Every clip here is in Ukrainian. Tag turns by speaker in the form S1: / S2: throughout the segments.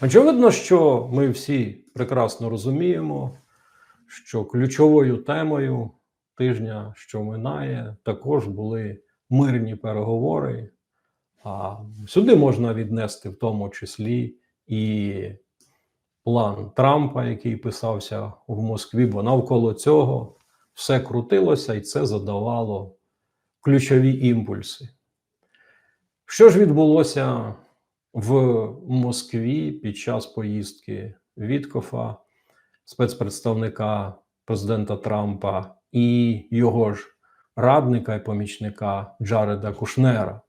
S1: Очевидно, що ми всі прекрасно розуміємо, що ключовою темою тижня, що минає, також були мирні переговори. А сюди можна віднести в тому числі і план Трампа, який писався в Москві, бо навколо цього все крутилося і це задавало ключові імпульси. Що ж відбулося в Москві під час поїздки Віткофа, спецпредставника президента Трампа і його ж радника і помічника Джареда Кушнера?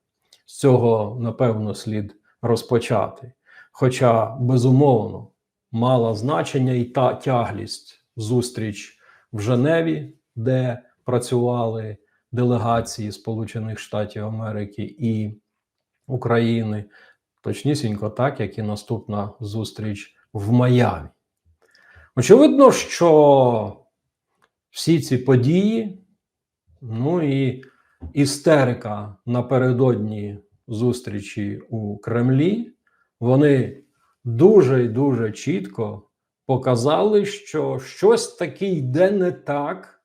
S1: З цього напевно слід розпочати. Хоча, безумовно, мала значення і та тяглість зустріч в Женеві, де працювали делегації Сполучених Штатів Америки і України, точнісінько так, як і наступна зустріч в Майамі. Очевидно, що всі ці події, ну і істерика напередодні зустрічі у Кремлі, вони дуже і дуже чітко показали, що щось таке йде не так,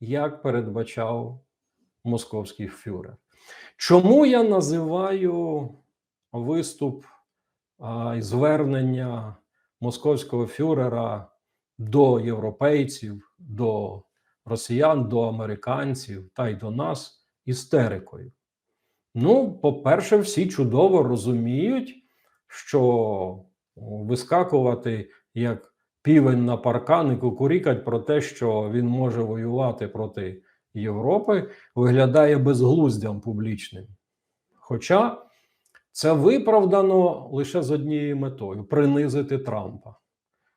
S1: як передбачав московський фюрер. Чому я називаю виступ і звернення московського фюрера до європейців, до росіян, до американців та й до нас істерикою? Ну, по-перше, всі чудово розуміють, що вискакувати як півень на паркан і кукурікать про те, що він може воювати проти Європи, виглядає безглуздям публічним. Хоча це виправдано лише з однією метою принизити Трампа.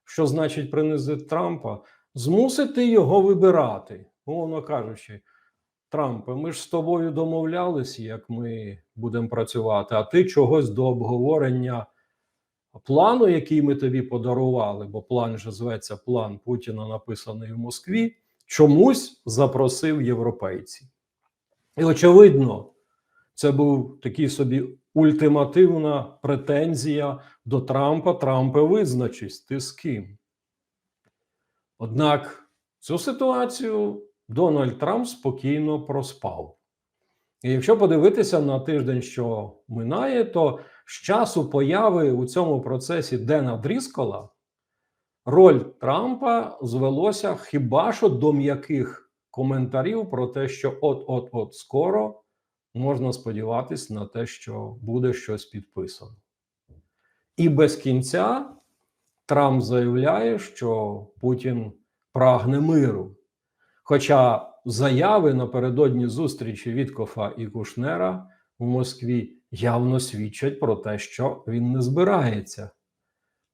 S1: Що значить принизити Трампа? Змусити його вибирати, умовно кажучи. Трампе, ми ж з тобою домовлялися, як ми будемо працювати, а ти чогось до обговорення плану, який ми тобі подарували, бо план же зветься план Путіна, написаний в Москві, чомусь запросив європейців. І, очевидно, це був такий собі ультимативна претензія до Трампа. Трампе, визначись, ти з ким. Однак цю ситуацію Дональд Трамп спокійно проспав. І якщо подивитися на тиждень, що минає, то з часу появи у цьому процесі Дена Дріскола роль Трампа звелося хіба що до м'яких коментарів про те, що от-от-от скоро можна сподіватися на те, що буде щось підписано. І без кінця Трамп заявляє, що Путін прагне миру. Хоча заяви напередодні зустрічі Віткофа і Кушнера в Москві явно свідчать про те, що він не збирається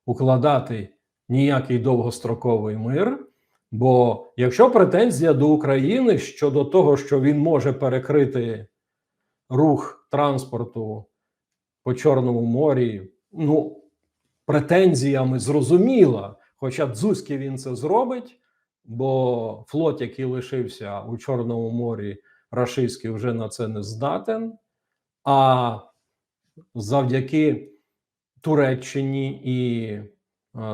S1: укладати ніякий довгостроковий мир. Бо якщо претензія до України щодо того, що він може перекрити рух транспорту по Чорному морі, ну претензіями зрозуміла, хоча Дзузьки він це зробить бо флот, який лишився у Чорному морі, рашистський вже на це не здатен. А завдяки Туреччині і е,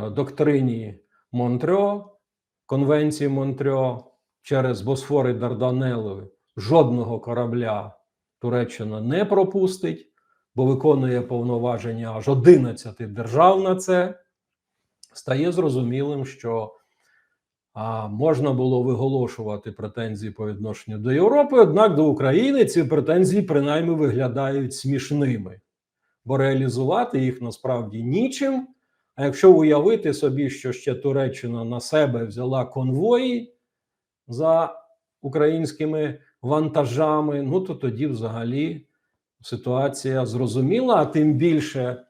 S1: доктрині Монтрьо, Конвенції Монтрьо через Босфори Дарданели жодного корабля Туреччина не пропустить, бо виконує повноваження аж 11 держав на це. Стає зрозумілим, що а можна було виголошувати претензії по відношенню до Європи, однак до України ці претензії принаймні виглядають смішними, бо реалізувати їх насправді нічим. А якщо уявити собі, що ще Туреччина на себе взяла конвої за українськими вантажами, ну то тоді взагалі ситуація зрозуміла, а тим більше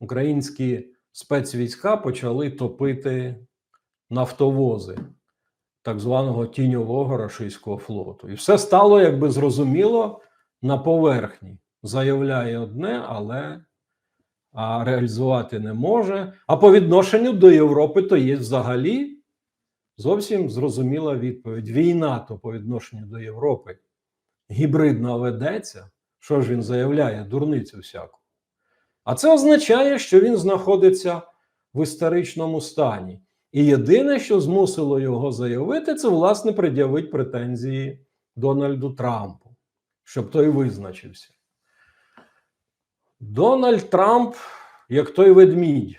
S1: українські спецвійська почали топити нафтовози так званого тіньового рашистського флоту. І все стало, якби зрозуміло, на поверхні. Заявляє одне, але а, реалізувати не може. А по відношенню до Європи то є взагалі зовсім зрозуміла відповідь. Війна то по відношенню до Європи гібридна ведеться. Що ж він заявляє? Дурницю всяку. А це означає, що він знаходиться в історичному стані. І єдине, що змусило його заявити, це власне пред'явить претензії Дональду Трампу, щоб той визначився. Дональд Трамп, як той ведмідь,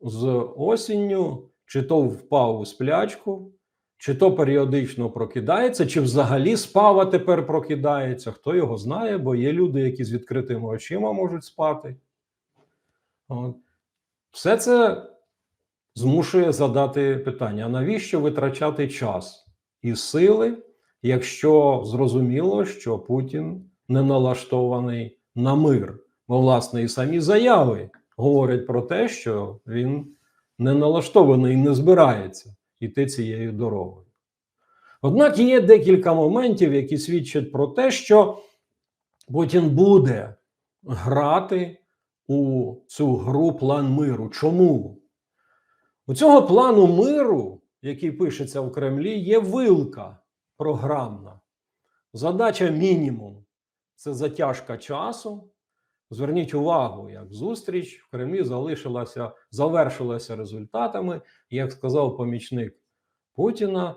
S1: з осінню, чи то впав у сплячку, чи то періодично прокидається, чи взагалі спав, а тепер прокидається. Хто його знає, бо є люди, які з відкритими очима можуть спати. От. Все це змушує задати питання: а навіщо витрачати час і сили, якщо зрозуміло, що Путін не налаштований на мир? Бо, власне, і самі заяви говорять про те, що він не налаштований і не збирається йти цією дорогою. Однак є декілька моментів, які свідчать про те, що Путін буде грати у цю гру план миру. Чому? У цього плану миру, який пишеться в Кремлі, є вилка програмна. Задача мінімум це затяжка часу. Зверніть увагу, як зустріч в Кремлі залишилася, завершилася результатами. Як сказав помічник Путіна,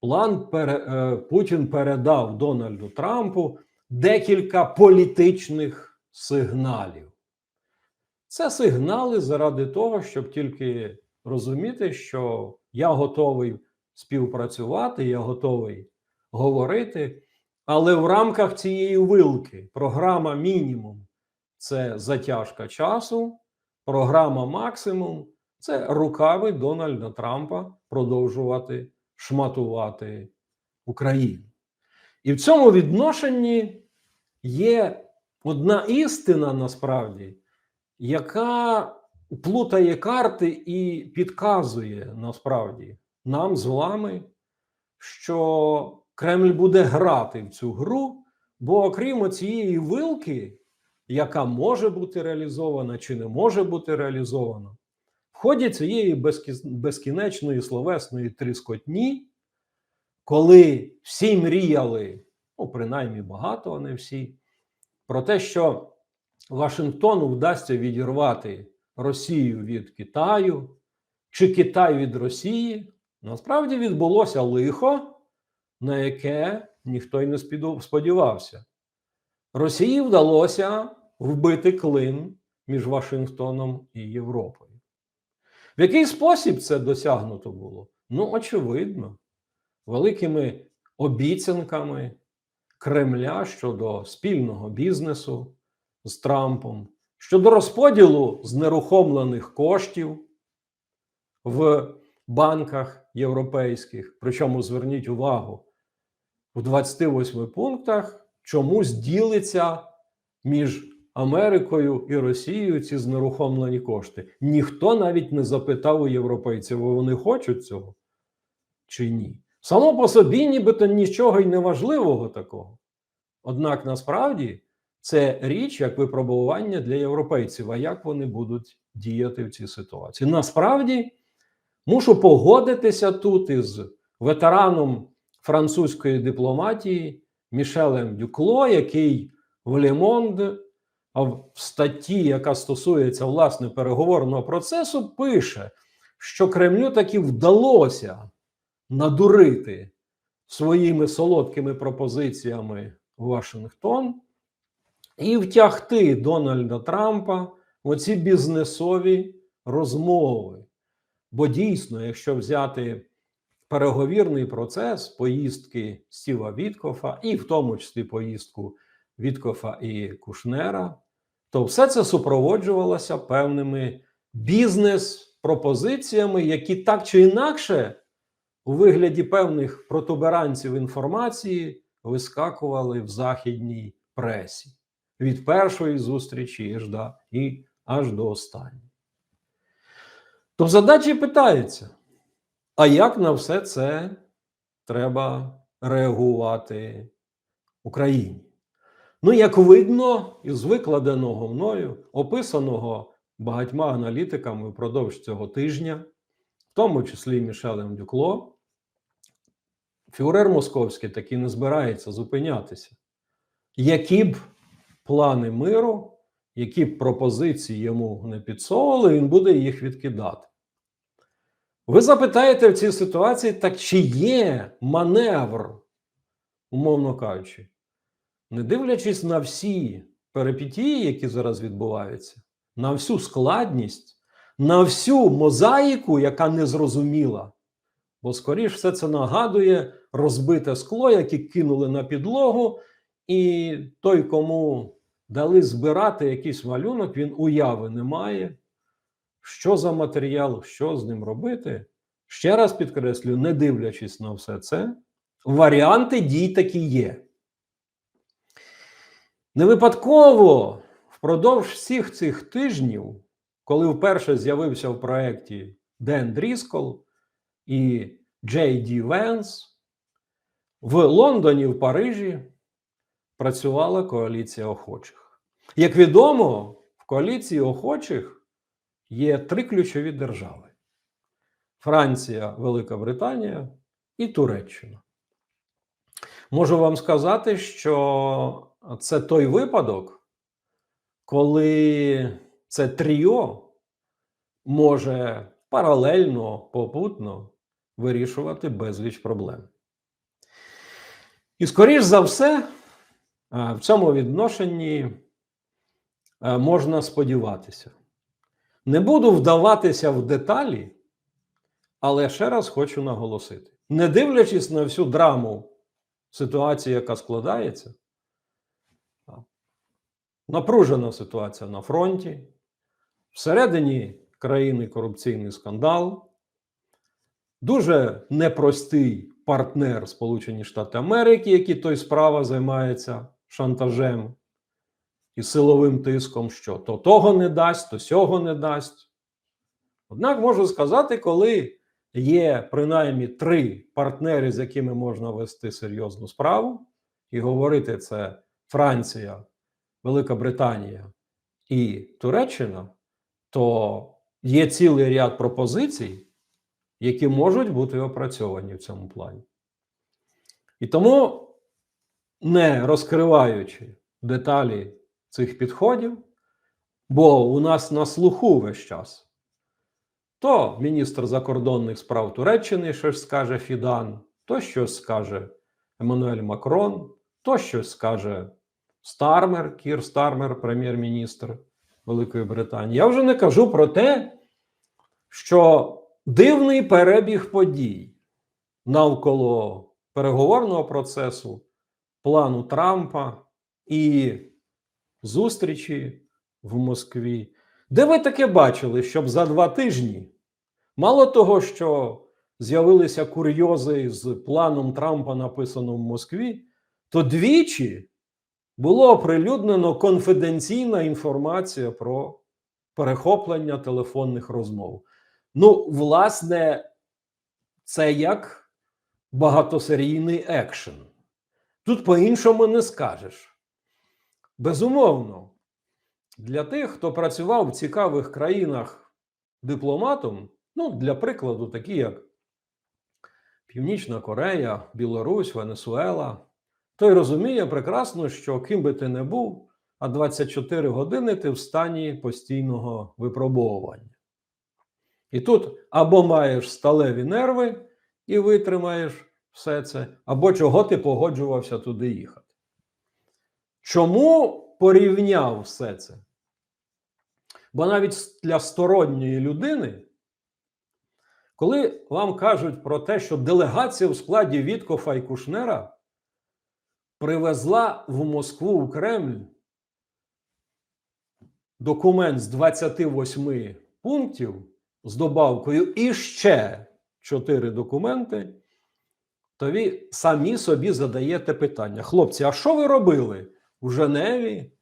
S1: план пере, е, Путін передав Дональду Трампу декілька політичних сигналів. Це сигнали заради того, щоб тільки розуміти, що я готовий співпрацювати, я готовий говорити. Але в рамках цієї вилки програма мінімум це затяжка часу, програма максимум це рукави Дональда Трампа продовжувати шматувати Україну. І в цьому відношенні є одна істина насправді, яка плутає карти і підказує насправді нам з вами, що Кремль буде грати в цю гру, бо окрім цієї вилки, яка може бути реалізована чи не може бути реалізована, в ході цієї безкінечної словесної тріскотні, коли всі мріяли, ну, принаймні багато, а не всі, про те, що Вашингтону вдасться відірвати Росію від Китаю чи Китай від Росії, насправді відбулося лихо, на яке ніхто й не сподівався. Росії вдалося вбити клин між Вашингтоном і Європою. В який спосіб це досягнуто було? Ну, очевидно, великими обіцянками Кремля щодо спільного бізнесу з Трампом, щодо розподілу знерухомлених коштів в банках європейських. Причому зверніть увагу, у 28 пунктах чомусь ділиться між Америкою і Росією ці знерухомлені кошти. Ніхто навіть не запитав у європейців, вони хочуть цього чи ні. Само по собі, нібито нічого й неважливого такого. Однак насправді це річ як випробування для європейців, а як вони будуть діяти в цій ситуації. Насправді мушу погодитися тут із ветераном французької дипломатії Мішелем Дюкло, який в Лемонд в статті, яка стосується власне переговорного процесу, пише, що Кремлю таки вдалося надурити своїми солодкими пропозиціями Вашингтон і втягти Дональда Трампа в оці бізнесові розмови. Бо дійсно, якщо взяти переговірний процес поїздки Стіва Віткофа, і в тому числі поїздку Віткофа і Кушнера, то все це супроводжувалося певними бізнес-пропозиціями, які так чи інакше у вигляді певних протуберанців інформації вискакували в західній пресі від першої зустрічі аж до, і аж до останньої. То задачі питається: а як на все це треба реагувати Україні? Ну, як видно, із викладеного мною, описаного багатьма аналітиками впродовж цього тижня, в тому числі Мішелем Дюкло, фюрер Московський таки не збирається зупинятися. Які б плани миру, які б пропозиції йому не підсовували, він буде їх відкидати. Ви запитаєте в цій ситуації, так чи є маневр, умовно кажучи, не дивлячись на всі перипетії, які зараз відбуваються, на всю складність, на всю мозаїку, яка незрозуміла. Бо, скоріш все це нагадує розбите скло, яке кинули на підлогу, і той, кому дали збирати якийсь малюнок, він уяви не має. Що за матеріал, що з ним робити? Ще раз підкреслюю, не дивлячись на все це, варіанти дій такі є. Не випадково впродовж всіх цих тижнів, коли вперше з'явився в проєкті Ден Дріскол і Джей Ді Венс, в Лондоні, в Парижі працювала коаліція охочих. Як відомо, в коаліції охочих є три ключові держави: Франція, Велика Британія і Туреччина. Можу вам сказати, що це той випадок, коли це тріо може паралельно, попутно вирішувати безліч проблем. І, скоріш за все, е, в цьому відношенні е, можна сподіватися. Не буду вдаватися в деталі, але ще раз хочу наголосити: не дивлячись на всю драму ситуації, яка складається, напружена ситуація на фронті, всередині країни корупційний скандал, дуже непростий партнер Сполучені Штати Америки, який той справа займається шантажем і силовим тиском, що то того не дасть, то сього не дасть. Однак можу сказати, коли є принаймні три партнери, з якими можна вести серйозну справу, і говорити це Франція, Велика Британія і Туреччина, то є цілий ряд пропозицій, які можуть бути опрацьовані в цьому плані. І тому, не розкриваючи деталі цих підходів, бо у нас на слуху весь час, то міністр закордонних справ Туреччини щось скаже Фідан, то щось скаже Еммануель Макрон, то щось скаже Стармер, Кір Стармер, прем'єр-міністр Великої Британії. Я вже не кажу про те, що дивний перебіг подій навколо переговорного процесу, плану Трампа і зустрічі в Москві. Де ви таке бачили, щоб за два тижні, мало того, що з'явилися курйози з планом Трампа, написано в Москві, то двічі було оприлюднено конфіденційна інформація про перехоплення телефонних розмов. Ну, власне, це як багатосерійний екшен. Тут по-іншому не скажеш. Безумовно, для тих, хто працював в цікавих країнах дипломатом, ну, для прикладу, такі як Північна Корея, Білорусь, Венесуела, той розуміє прекрасно, що ким би ти не був, а 24 години ти в стані постійного випробовування. І тут або маєш сталеві нерви і витримаєш все це, або чого ти погоджувався туди їхати. Чому порівняв все це? Бо навіть для сторонньої людини, коли вам кажуть про те, що делегація в складі Віткофа і Кушнера привезла в Москву в Кремль документ з 28 пунктів з добавкою і ще 4 документи, то ви самі собі задаєте питання: хлопці, а що ви робили у Женеві,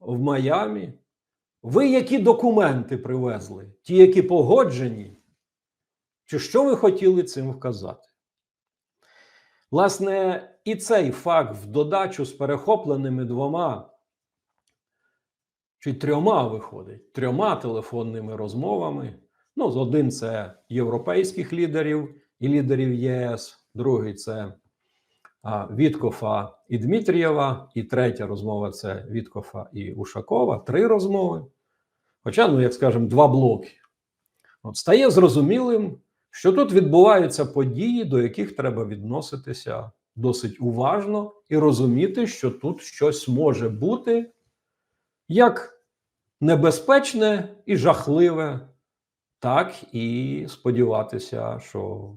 S1: в Майамі? Ви які документи привезли? Ті, які погоджені? Чи що ви хотіли цим вказати? Власне, і цей факт в додачу з перехопленими двома чи трьома виходить, трьома телефонними розмовами. Ну, один це європейських лідерів і лідерів ЄС, другий це Віткофа і Дмитрієва, і третя розмова це Віткофа і Ушакова. Три розмови. Хоча, ну, як скажемо, два блоки. От стає зрозумілим, що тут відбуваються події, до яких треба відноситися досить уважно і розуміти, що тут щось може бути як небезпечне і жахливе, так і сподіватися, що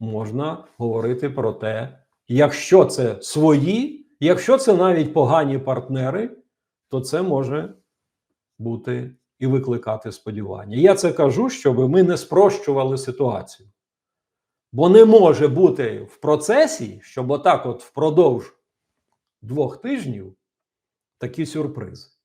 S1: можна говорити про те, якщо це свої, якщо це навіть погані партнери, то це може бути і викликати сподівання. Я це кажу, щоб ми не спрощували ситуацію. Бо не може бути в процесі, щоб отак, от впродовж двох тижнів, такі сюрпризи.